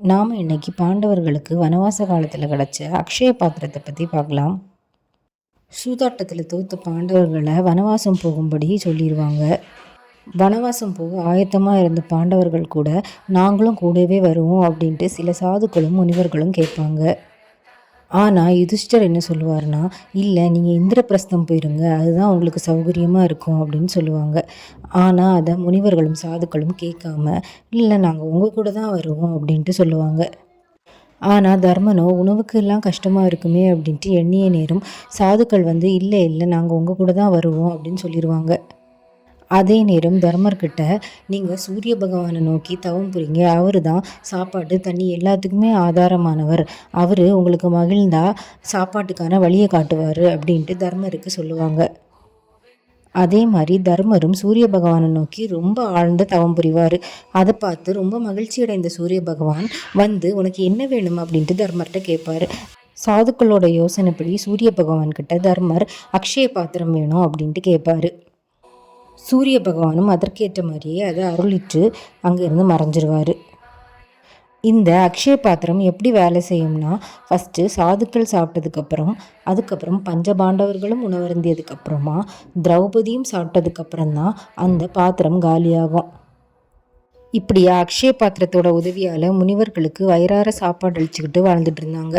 நாம் இன்னைக்கு பாண்டவர்களுக்கு வனவாச காலத்தில் கிடச்ச அக்ஷய பாத்திரத்தை பற்றி பார்க்கலாம். சூதாட்டத்தில் தோத்த பாண்டவர்களை வனவாசம் போகும்படி சொல்லிடுவாங்க வனவாசம் போக ஆயத்தமாக இருந்த பாண்டவர்கள் கூட நாங்களும் கூடவே வருவோம் அப்படின்ட்டு சில சாதுக்களும் முனிவர்களும் கேட்பாங்க. ஆனால் யுதிஷ்டர் என்ன சொல்லுவார்னா இல்லை நீங்கள் இந்திரபிரஸ்தம் போயிருங்க. அதுதான் உங்களுக்கு சௌகரியமாக இருக்கும் அப்படின்னு சொல்லுவாங்க. ஆனால் அதை முனிவர்களும் சாதுக்களும் கேட்காம இல்லை நாங்கள் உங்கள் கூட தான் வருவோம் அப்படின்ட்டு சொல்லுவாங்க. ஆனால் தர்மனோ உணவுக்கு எல்லாம் கஷ்டமாக இருக்குமே அப்படின்ட்டு எண்ணிய நேரம் சாதுக்கள் வந்து இல்லை இல்லை நாங்கள் உங்கள் கூட தான் வருவோம் அப்படின்னு சொல்லிடுவாங்க அதே நேரம் தர்மர்கிட்ட நீங்கள் சூரிய பகவானை நோக்கி தவம் புரிங்க. அவர் தான் சாப்பாடு தண்ணி எல்லாத்துக்குமே ஆதாரமானவர். அவர் உங்களுக்கு மகிழ்ந்தா சாப்பாட்டுக்கான வழியை காட்டுவார் அப்படின்ட்டு தர்மருக்கு சொல்லுவாங்க. அதே மாதிரி தர்மரும் சூரிய பகவானை நோக்கி ரொம்ப ஆழ்ந்த தவம் புரிவார். அதை பார்த்து ரொம்ப மகிழ்ச்சி அடைந்த சூரிய பகவான் வந்து உனக்கு என்ன வேணும்? அப்படின்ட்டு தர்மர்கிட்ட கேட்பாரு. சாதுக்களோட யோசனைப்படி சூரிய பகவான் கிட்ட தர்மர் அக்ஷய பாத்திரம் வேணும் அப்படின்ட்டு கேட்பாரு. சூரிய பகவானும் அதற்கேற்ற மாதிரியே அதை அருளிட்டு அங்கேருந்து மறைஞ்சிருவார். இந்த அக்ஷய பாத்திரம் எப்படி வேலை செய்யும்னா ஃபஸ்ட்டு சாதுக்கள் சாப்பிட்டதுக்கப்புறம் அதுக்கப்புறம் பஞ்சபாண்டவர்களும் உணவருந்தியதுக்கப்புறமா திரௌபதியும் சாப்பிட்டதுக்கப்புறம் தான் அந்த பாத்திரம் காலியாகும். இப்படியா அக்ஷய பாத்திரத்தோட உதவியால் முனிவர்களுக்கு வயிறார சாப்பாடு அழிச்சுக்கிட்டு வாழ்ந்துட்டு இருந்தாங்க.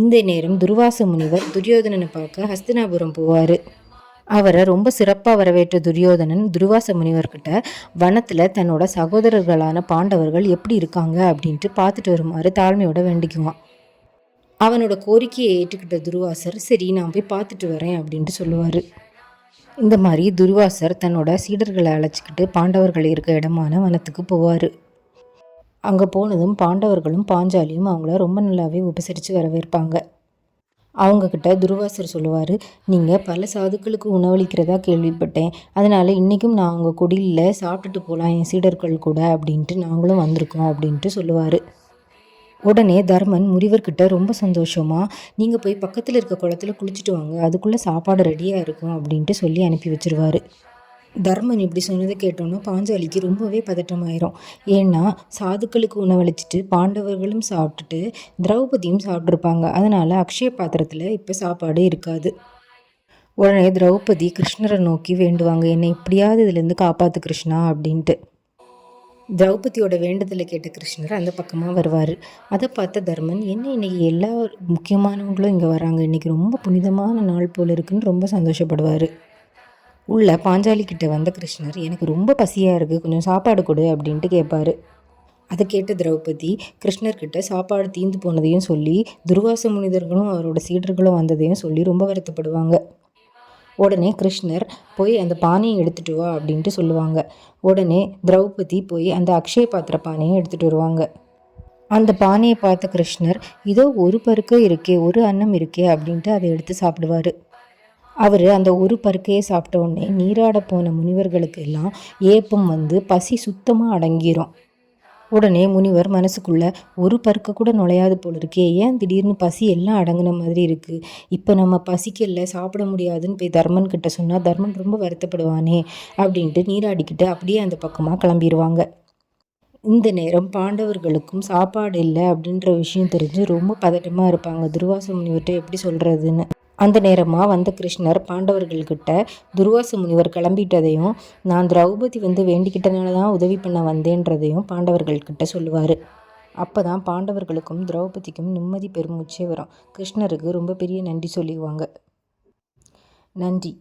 இந்த நேரம் துர்வாச முனிவர் துரியோதனனை பார்க்க ஹஸ்தினாபுரம் போவார். அவரை ரொம்ப சிறப்பாக வரவேற்ற துரியோதனன் துர்வாச முனிவர்கிட்ட வனத்தில் தன்னோட சகோதரர்களான பாண்டவர்கள் எப்படி இருக்காங்க அப்படின்ட்டு பார்த்துட்டு வருமாறு தாழ்மையோட வேண்டிக்குவான். அவனோட கோரிக்கையை ஏற்றுக்கிட்ட துருவாசர் சரி நான் போய் பார்த்துட்டு வரேன் அப்படின்ட்டு சொல்லுவார். இந்த மாதிரி துர்வாசர் தன்னோட சீடர்களை அழைச்சிக்கிட்டு பாண்டவர்கள் இருக்க இடமான வனத்துக்கு போவார். அங்கே போனதும் பாண்டவர்களும் பாஞ்சாலியும் அவங்கள ரொம்ப நல்லாவே உபசரித்து வரவேற்பாங்க. அவங்கக்கிட்ட துர்வாசர் சொல்லுவார் நீங்கள் பல சாதுக்களுக்கு உணவளிக்கிறதா கேள்விப்பட்டேன். அதனால் இன்றைக்கும் நான் அவங்க குடியில் சாப்பிட்டுட்டு போகலாம் என் சீடர்கள் கூட அப்படின்ட்டு நாங்களும் வந்திருக்கோம் அப்படின்ட்டு சொல்லுவார். உடனே தர்மன் முனிவர்கிட்ட ரொம்ப சந்தோஷமாக நீங்கள் போய் பக்கத்தில் இருக்க குளத்துல குளிச்சுட்டு வாங்க அதுக்குள்ளே சாப்பாடு ரெடியாக இருக்கும் அப்படின்ட்டு சொல்லி அனுப்பி வச்சுருவாரு. தர்மன் இப்படி சொன்னதை கேட்டோன்னா பாஞ்சாலிக்கு ரொம்பவே பதட்டமாயிரும். ஏன்னா சாதுக்களுக்கு உணவளிச்சிட்டு பாண்டவர்களும் சாப்பிட்டுட்டு திரௌபதியும் சாப்பிட்ருப்பாங்க அதனால் அக்ஷய பாத்திரத்தில் இப்போ சாப்பாடு இருக்காது. உடனே திரௌபதி கிருஷ்ணரை நோக்கி வேண்டுவாங்க என்னை இப்படியாவது இதுலேருந்து காப்பாற்று கிருஷ்ணா அப்படின்ட்டு. திரௌபதியோட வேண்டுதலை கேட்ட கிருஷ்ணர் அந்த பக்கமாக வருவார். அதை பார்த்த தர்மன் என்ன இன்னைக்கு எல்லா முக்கியமானவங்களும் இங்கே வராங்க? இன்றைக்கி ரொம்ப புனிதமான நாள் போல் இருக்குன்னு ரொம்ப சந்தோஷப்படுவார். உள்ள பாஞ்சாலிக்கிட்ட வந்த கிருஷ்ணர் எனக்கு ரொம்ப பசியாக இருக்குது கொஞ்சம் சாப்பாடு கொடு அப்படின்ட்டு கேட்பாரு அதை கேட்ட திரௌபதி கிருஷ்ணர்கிட்ட சாப்பாடு தீந்து போனதையும் சொல்லி துர்வாச முனிதர்களும் அவரோட சீடர்களும் வந்ததையும் சொல்லி ரொம்ப வருத்தப்படுவாங்க. உடனே கிருஷ்ணர் போய் அந்த பானையை எடுத்துகிட்டு வா அப்படின்ட்டு சொல்லுவாங்க. உடனே திரௌபதி போய் அந்த அக்ஷய பாத்திர பானையை எடுத்துகிட்டு வருவாங்க. அந்த பானையை பார்த்த கிருஷ்ணர் இதோ ஒரு பருக்க இருக்கே ஒரு அன்னம் இருக்கே அப்படின்ட்டு அதை எடுத்து சாப்பிடுவார். அவர் அந்த ஒரு பருக்கையை சாப்பிட்ட உடனே நீராட போன முனிவர்களுக்கு எல்லாம் ஏப்பம் வந்து பசி சுத்தமாக அடங்கிரும். உடனே முனிவர் மனசுக்குள்ள ஒரு பருக்க கூட நுழையாது போல இருக்கே ஏன் திடீர்னு பசி எல்லாம் அடங்கின மாதிரி இருக்குது இப்போ நம்ம பசிக்கல சாப்பிட முடியாதுன்னு போய் தர்மன் கிட்ட சொன்னால் தர்மன் ரொம்ப வருத்தப்படுவானே அப்படின்ட்டு நீராடிக்கிட்டு அப்படியே அந்த பக்கமாக கிளம்பிடுவாங்க இந்த நேரம் பாண்டவர்களுக்கும் சாப்பாடு இல்லை அப்படின்ற விஷயம் தெரிஞ்சு ரொம்ப பதட்டமாக இருப்பாங்க. துர்வாச முனிவர்கிட்ட எப்படி சொல்கிறதுன்னு அந்த நேரமாக வந்த கிருஷ்ணர் பாண்டவர்கள்கிட்ட துர்வாச முனிவர் கிளம்பிட்டதையும் நான் திரௌபதி வந்து வேண்டிக்கிட்டனால தான் உதவி பண்ண வந்தேன்றதையும் பாண்டவர்கள்கிட்ட சொல்லுவார். அப்போ தான் பாண்டவர்களுக்கும் திரௌபதிக்கும் நிம்மதி பெருமூச்சே வரும். கிருஷ்ணருக்கு ரொம்ப பெரிய நன்றி சொல்லிடுவாங்க. நன்றி.